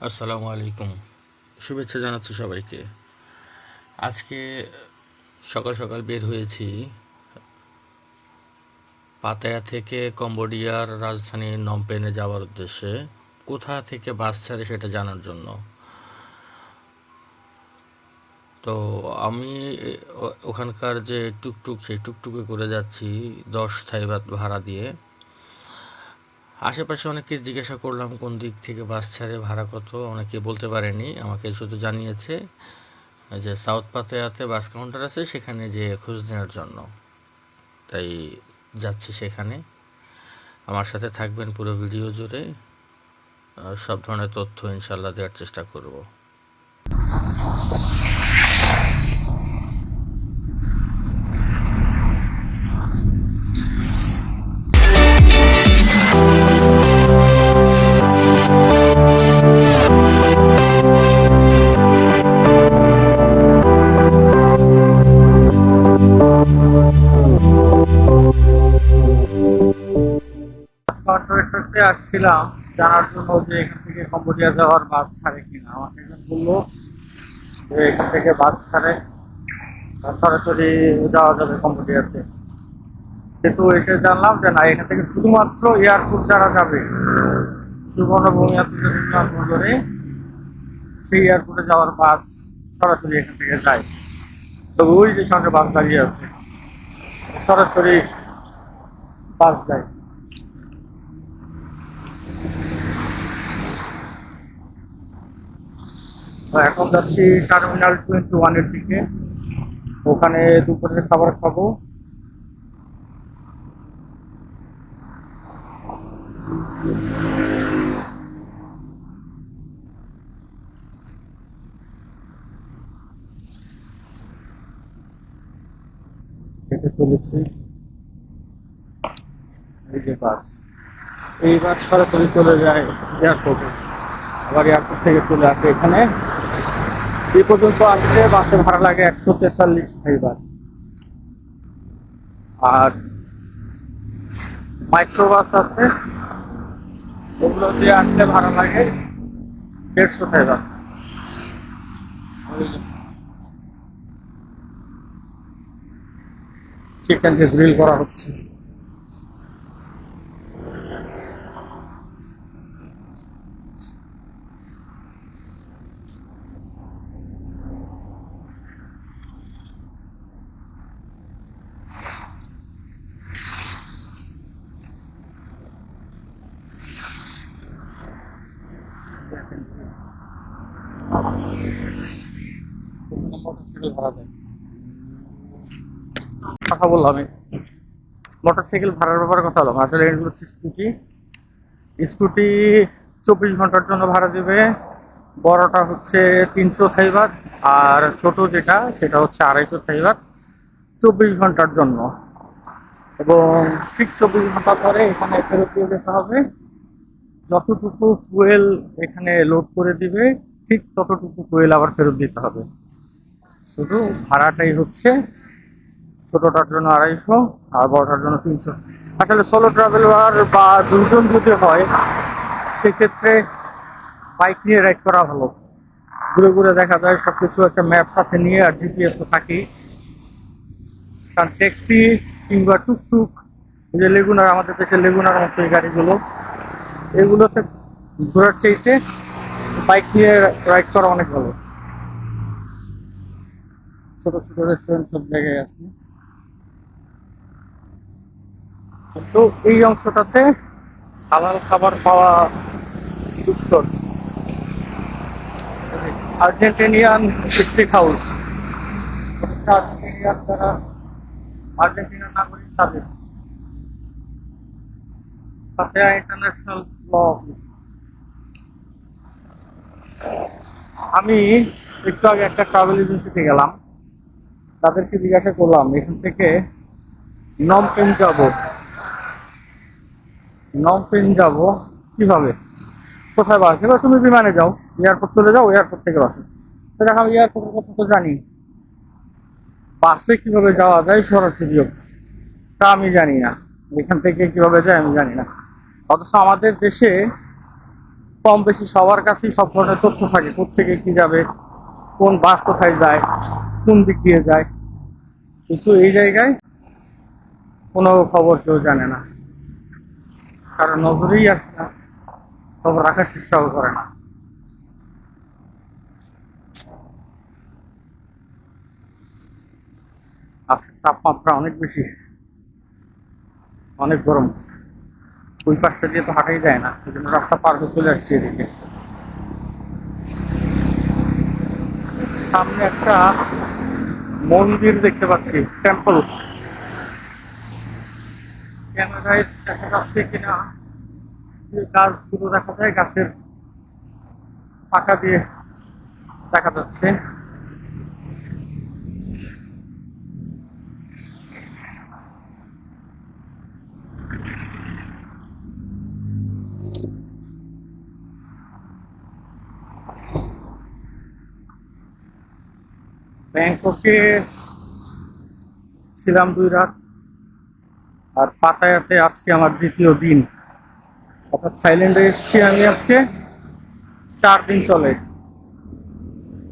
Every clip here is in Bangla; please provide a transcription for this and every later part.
আসসালামু আলাইকুম। শুভেচ্ছা জানাচ্ছি সবাইকে। আজকে সকাল সকাল বের হয়েছি পাতায়া থেকে কম্বোডিয়ার রাজধানী নমপেনে যাওয়ার উদ্দেশ্যে। কোথা থেকে বাস ছাড়ে সেটা জানার জন্য। তো আমি ওখানকার যে টুকটুক, সেই টুকটুকে করে যাচ্ছি দশ থাইবাত ভাড়া দিয়ে। আশেপাশে অনেককে জিজ্ঞাসা করলাম, কোন দিক থেকে বাস ছাড়ে, ভাড়া কত? অনেকে বলতে পারেনি, আমাকে শুধু জানিয়েছে যে সাউথ পাতায়াতে বাস কাউন্টার আছে, সেখানে যে খোঁজ নেওয়ার জন্য। তাই যাচ্ছি সেখানে। আমার সাথে থাকবেন পুরো ভিডিও জুড়ে। সব ধরনের তথ্য ইনশাল্লাহ দেওয়ার চেষ্টা করব। কন্ট্রাক্টরতে আসছিলাম জানার জন্য যে এখান থেকে কম্বোডিয়া যাওয়ার বাস ছাড়ে কিনা। আমাকে একজন বলল যে এখান থেকে বাস ছাড়ে। সরাসরি যাওয়া যাবে কম্বোডিয়াতে। কিন্তু এসে জানলাম যে না, এখান থেকে শুধুমাত্র এয়ারপোর্ট যারা যাবে। সুবর্ণভূমি আন্তর্জাতিক বিমানবন্দরে সেই এয়ারপোর্টে যাওয়ার বাস সরাসরি এখান থেকে যায়। তবে ওই যে সঙ্গে বাস দাঁড়িয়ে আছে, সরাসরি বাস যায় তো এখন যাচ্ছি টার্মিনাল টোয়েন্টি ওয়ানের দিকে। ওখানে দুপুরের খাবার খাব। হেঁটে চলেছি। এই যে বাস। এই বাস সরাসরি চলে যায় এয়ারপোর্টে আবার এয়ারপোর্ট থেকে চলে আসে এখানে। এ পর্যন্ত আসলে বাসে ভাড়া লাগে একশো তেতাল্লিশ ফাইবার। আর মাইক্রো বাস আছে, ওগুলো দিয়ে আসলে ভাড়া লাগে দেড়শো ফাইবার। চিকেনকে গ্রিল করা হচ্ছে। কথা বললাম মোটরসাইকেল ভাড়ার ব্যাপারে কথা বললাম। আসলে স্কুটি স্কুটি চব্বিশ ঘণ্টার জন্য ভাড়া দেবে। বড়টা হচ্ছে তিনশো থাইবাত আর ছোট যেটা, সেটা হচ্ছে আড়াইশো থাইবাত চব্বিশ ঘণ্টার জন্য এবং ঠিক চব্বিশ ঘণ্টা পরে এখানে ফেরত দিয়ে যেতে হবে। যতটুকু ফুয়েল এখানে লোড করে দিবে, ঠিক ততটুকু ফুয়েল আবার ফেরত দিতে হবে। শুধু ভাড়াটাই হচ্ছে ছোটটার জন্য আড়াইশো, আর বড়টার জন্য তিনশো। আসলে সোলো ট্রাভেলার বা দুজন যদি হয়, সেক্ষেত্রে বাইক নিয়ে রাইড করা ভালো। ঘুরে ঘুরে দেখা যায় সব কিছু একটা ম্যাপ সাথে নিয়ে আর জিপিএস তো থাকেই। কারণ ট্যাক্সি কিংবা টুকটুক যে লেগুনার আমাদের দেশের লেগুনার মতো এই গাড়িগুলো এগুলোতে ঘোরার চাইতে বাইক নিয়ে রাইড করা অনেক ভালো। ছোট ছোট রেস্টুরেন্ট সব জায়গায় আছে। কিন্তু এই অংশটাতে হালাল খাবার পাওয়া দুষ্কর আর্জেন্টিনিয়ান স্ট্রিট হাউস। আর্জেন্টিনিয়ান যারা আর্জেন্টিনার নাগরিক তাদের। পাতেয়া ইন্টারন্যাশনাল আমি একটু আগে একটা ট্রাভেল এজেন্সিতে গেলাম। তাদেরকে জিজ্ঞাসা করলাম, এখান থেকে নমপেন যাব। নমপেন যাব? কীভাবে? কোথায় বাস এবার তুমি বিমানে যাও এয়ারপোর্ট চলে যাও এয়ারপোর্ট থেকে বাসে। তো দেখো আমি এয়ারপোর্টের কথা তো জানি। বাসে কীভাবে যাওয়া যায় সরাসরিও? তা আমি জানি না। এখান থেকে কীভাবে যায় আমি জানি না। অথচ আমাদের দেশে কম বেশি সবার কাছেই সব ধরনের তথ্য থাকে কোথেকে কি যাবে, কোন বাস কোথায় যায়, কোন দিক দিয়ে যায়। কিন্তু এই জায়গায় কোনো খবর কেউ জানে না। কারণ নজরেই আসে না, খবর রাখার চেষ্টাও করে না। আজকে তাপমাত্রা অনেক বেশি, অনেক গরম। ওই পাশটা দিয়ে তো হাঁটাই যায় না, ওই জন্য রাস্তা পার হয়ে চলে আসছে এদিকে। সামনে একটা মন্দির দেখতে পাচ্ছি টেম্পল ক্যামেরায় দেখা যাচ্ছে কিনা গাছগুলো দেখা যায়, গাছের পাকা দিয়ে দেখা যাচ্ছে। ব্যাংককে ছিলাম দুই রাত, আর পাতায়াতে আজকে আমার দ্বিতীয় দিন। অর্থাৎ থাইল্যান্ডে এসেছি আমি আজকে, চার দিন চলে।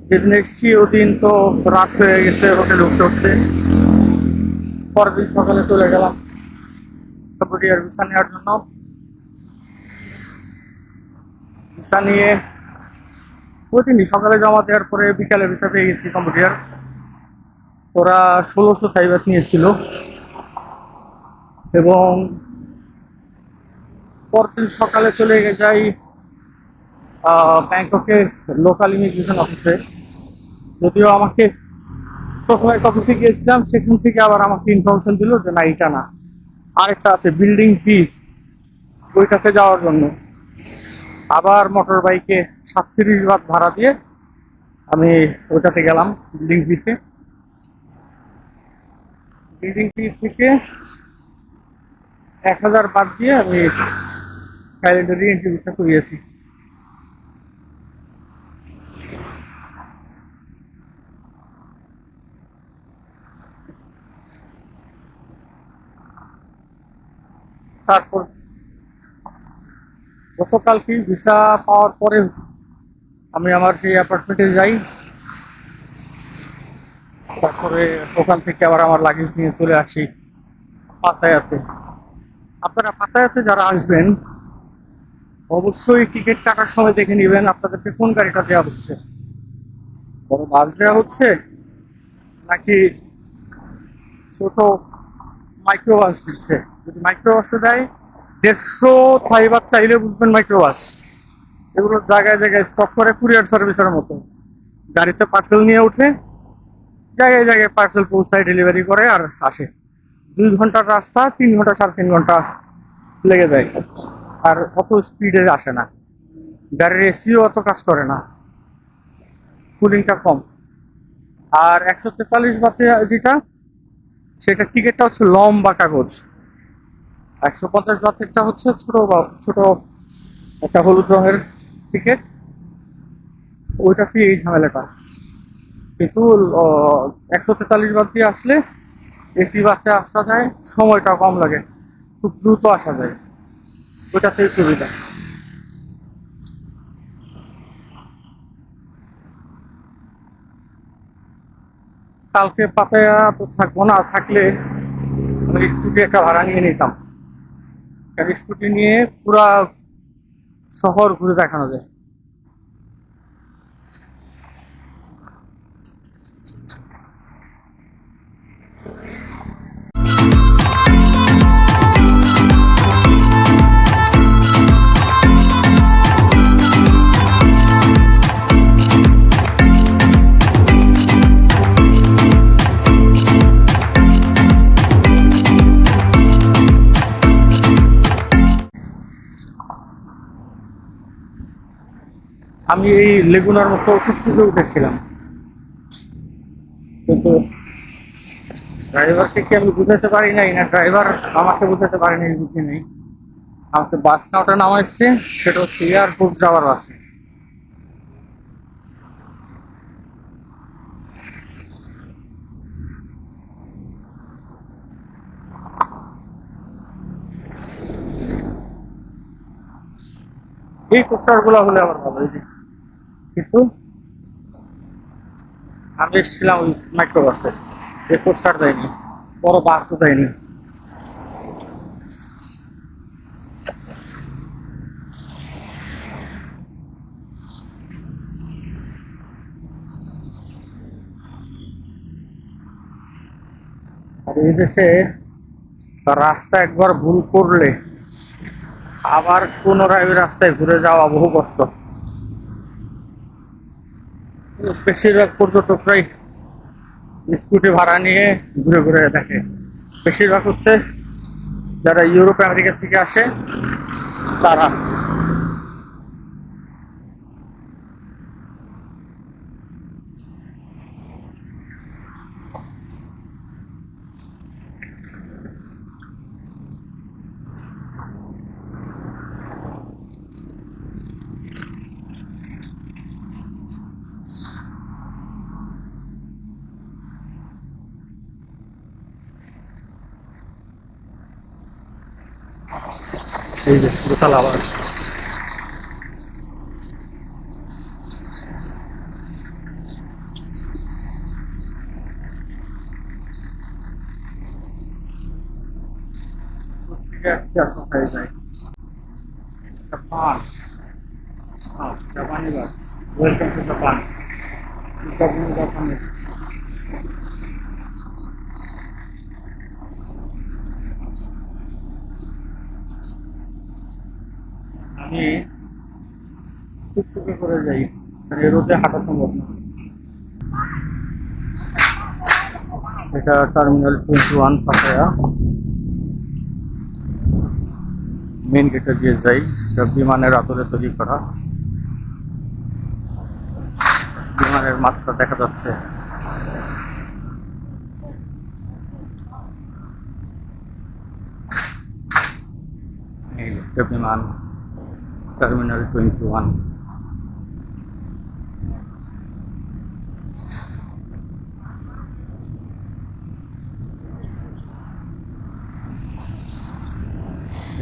যেদিন এসেছি ওদিন তো রাত হয়ে গেছে হোটেলে উঠতে উঠতে। পরের দিন সকালে চলে গেলাম ভিসা নেওয়ার জন্য। ভিসা নিয়ে দিনই সকালে জমা দেওয়ার পরে বিকালে ভিসা পেয়ে গেছি কম্পিউটার। ওরা ষোলোশো থাইবাত নিয়েছিল। এবং পরদিন সকালে চলে যাই ব্যাংককে লোকাল ইমিগ্রেশন অফিসে যদিও আমাকে প্রথমে অফিসে গিয়েছিলাম, সেখান থেকে আবার আমাকে ইনফরমেশন দিল যে না এটা না। আরেকটা আছে বিল্ডিং বি ওইটাতে যাওয়ার জন্য। আবার মোটর বাইকে সাতত্রিশ বাদ ভাড়া দিয়ে আমি ওটাতে গেলাম বিল্ডিং বিতে বিল্ডিং বি থেকে এক হাজার বাদ দিয়ে আমি ক্যালেন্ডারি এন্ট্রি করিয়েছি। তারপর গতকালকে ভিসা পাওয়ার পরে আমি আমার সেই অ্যাপার্টমেন্টে যাই। তারপরে ওখান থেকে আবার আমার লাগেজ নিয়ে চলে আসি পাতায়াতে। আপনারা পাতায়াতে যারা আসবেন, অবশ্যই টিকিট কাটার সময় দেখে নেবেন আপনাদেরকে কোন গাড়িটা দেওয়া হচ্ছে। বড় বাস দেওয়া হচ্ছে নাকি ছোট মাইক্রো বাস দিচ্ছে। যদি মাইক্রো বাসে দেয় দেড়শো থাইবার চাইলে বুঝবেন মাইক্রো বাস এগুলো জায়গায় জায়গায় স্টপ করে কুরিয়ার সার্ভিসের মতো। গাড়িতে পার্সেল নিয়ে উঠে, জায়গায় জায়গায় পার্সেল পৌঁছায় ডেলিভারি করে আর আসে। দুই ঘণ্টার রাস্তা, তিন ঘণ্টা, সাড়ে তিন ঘণ্টা লেগে যায়। আর অত স্পিডে আসে না। গাড়ির এসিও অত কাজ করে না। কুলিংটা কম। আর একশো তেতাল্লিশ বাতে যেটা, সেটা টিকিটটা হচ্ছে লম্বা কাগজ। একশো পঞ্চাশ বাতেরটা হচ্ছে ছোট ছোট একটা হলুদ রঙের টিকিট ওইটাতে এই ঝামেলাটা। কিন্তু একশো তেতাল্লিশ বাদ দিয়ে আসলে এসি বাসে আসা যায়, সময়টা কম লাগে, খুব দ্রুত আসা যায়। ওইটাতেই সুবিধা। কালকে পাতায়া তো থাকব না, থাকলে স্কুটি একটা ভাড়া নিয়ে নিতাম। কারণ স্কুটি নিয়ে পুরা শহর ঘুরে দেখানো যায়। আমি এই লেগুনার মতো টুকটুকে উঠেছিলাম। কিন্তু ড্রাইভারকে কি আমি বুঝাতে পারি নাই? না, ড্রাইভার আমাকে বুঝাতে পারি নাই, বুঝি নেই। আমাকে বাস নাওটা নামাইছে সেটা হচ্ছে এয়ারপোর্ট যাওয়ার বাসে। এই কোস্টারগুলো হলে আমার ভালো কিন্তু আমি এসেছিলাম ওই মাইক্রো বাসে এই কোস্টার দেয়নি, বড় বাসও দেয়নি। আর এই দেশে রাস্তা একবার ভুল করলে আবার পুনরায় রাস্তায় ঘুরে যাওয়া বহু কষ্ট। বেশিরভাগ পর্যটকরাই স্কুটি ভাড়া নিয়ে ঘুরে ঘুরে দেখে। বেশিরভাগ হচ্ছে যারা ইউরোপ, আমেরিকা থেকে আসে, তারা। এই যে দোতলা আবার কোথেকে আসছি আর কোথায় যাই জাপান হ্যাঁ জাপানি বাস ওয়েলকাম টু জাপান জাপানের আমি টুকটুকে করে যাই? মানে রোদে হাঁটা সম্ভব না। এটা terminal twenty one Pattaya main গেটে দিয়ে যাই। এটা বিমানের আদলে তৈরি করা। বিমানের মাত্রা দেখা যাচ্ছে। এই বিমান। টার্মিনাল টোয়েন্টি ওয়ান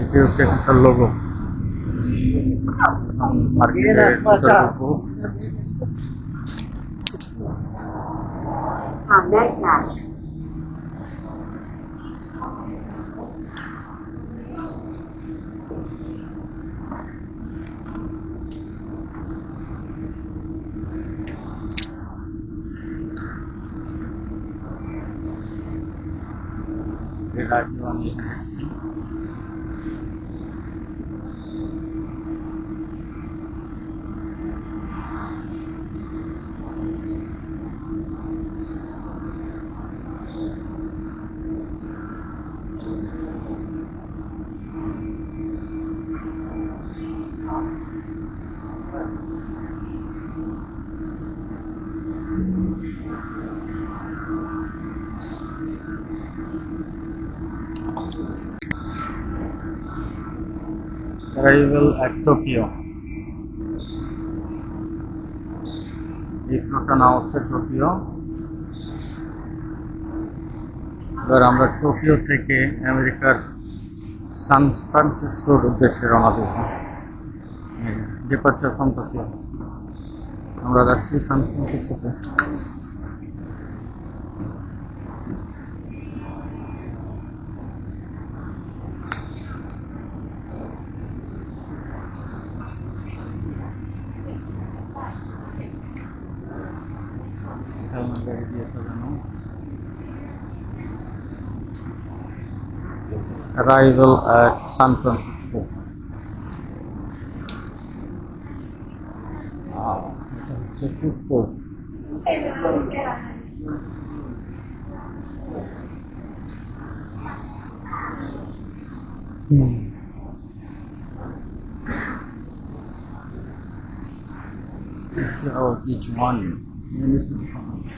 এটি হচ্ছে একটা লোগো মার্কেটে ঢুকবো আগেও আমি এসেছি arrival at Tokyo. নাম হচ্ছে টোকিও এবার আমরা টোকিও থেকে আমেরিকার সান ফ্রান্সিসকোর উদ্দেশ্যে রওনা দেব। ডিপার্চার ফ্রম টোকিও আমরা যাচ্ছি সান ফ্রান্সিসকোতে arrival at San Francisco. Ah, এটা হচ্ছে food court Oh, each one. And this is fun.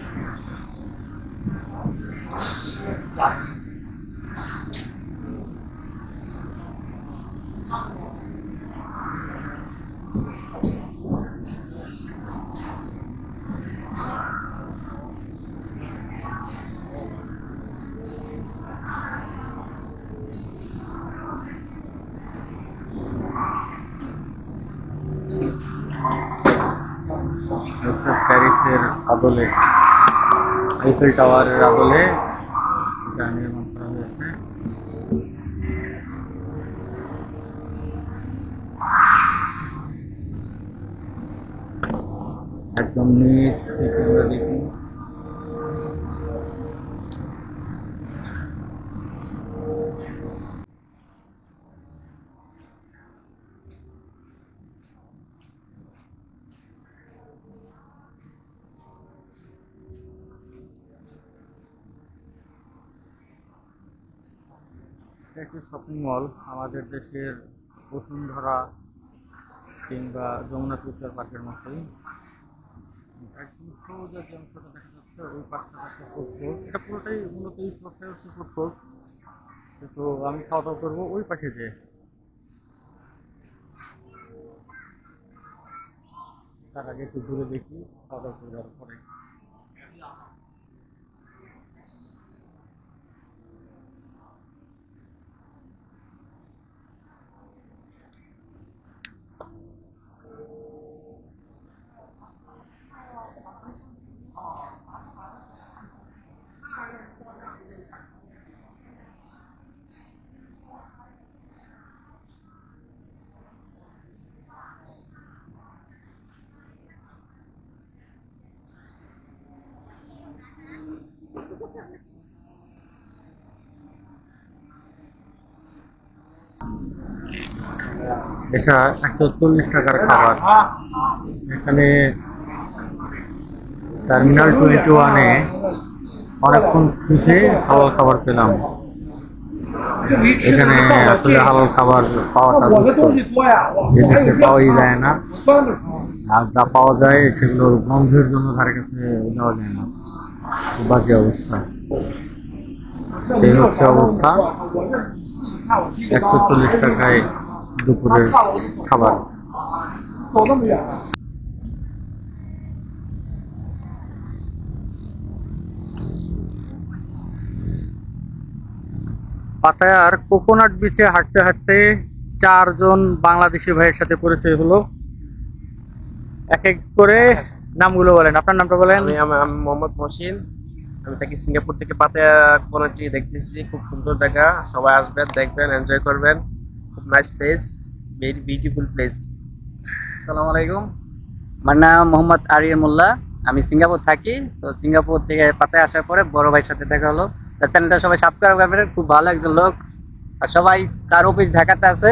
প্যারিসের আদলে আইফেল টাওয়ারের আদলে এটা নির্মাণ করা হয়েছে। একদম নিচ থেকে আমরা দেখি এটা একটি শপিং মল আমাদের দেশের বসুন্ধরা কিংবা যমুনা ফিউচার পার্কের মতোই। একদম সহজে যে অংশটা দেখা যাচ্ছে, ওই পাশটা হচ্ছে ফুড কোর্ট এটা পুরোটাই মূলত এই ফ্লোরটাই হচ্ছে ফুড কোর্ট কিন্তু আমি খাওয়া দাওয়া করব ওই পাশে যে তার আগে একটু দূরে দেখি খাওয়া দাওয়া করে যাওয়ার পরে। এটা একশো চল্লিশ টাকার খাবার। এখানে টার্মিনাল টোয়েন্টি ওয়ানে অনেকক্ষণ খুঁজে হালাল খাবার পেলাম। এখানে আসলে হালাল খাবার পাওয়াটা এদেশে পাওয়াই যায় না। আর যা পাওয়া যায় সেগুলোর গন্ধের জন্য ধারে কাছে যাওয়া যায় না। বাজে অবস্থা। এই হচ্ছে অবস্থা। একশো চল্লিশ টাকায় দুপুরের খাবার। পাতায়ার কোকোনাট বিচে হাঁটতে হাঁটতে চারজন বাংলাদেশি ভাইয়ের সাথে পরিচয় হলো। এক এক করে নামগুলো বলেন। আপনার নামটা বলেন। আমি মোহাম্মদ মহসিন। আমি থাকি সিঙ্গাপুর থেকে পাতায়া কোনাটি দেখতেছি। খুব সুন্দর জায়গা। সবাই আসবেন, দেখবেন এনজয় করবেন। Nice place very beautiful place আসসালামু আলাইকুম আমার নাম মোহাম্মদ আরিয়া মোল্লা আমি সিঙ্গাপুর থাকি তো সিঙ্গাপুর থেকে পাতায় আসার পরে বড় ভাইয়ের সাথে দেখা হলো। তার চ্যানেলটা সবাই সাবস্ক্রাইব করবেন খুব ভালো একজন লোক। আর সবাই তার অফিস ঢাকাতে আছে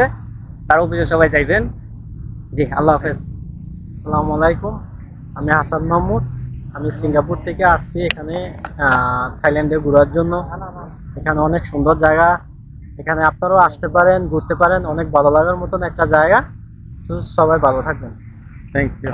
তার অফিসে সবাই যাইবেন। জি আল্লাহ হাফেজ। আসসালামু আলাইকুম আমি হাসান মাহমুদ। আমি সিঙ্গাপুর থেকে আসছি এখানে থাইল্যান্ডে ঘোরার জন্য। এখানে অনেক সুন্দর জায়গা। এখানে আপনারাও আসতে পারেন, ঘুরতে পারেন, অনেক ভালো লাগার মতন একটা জায়গা। সবাই ভালো থাকবেন। Thank you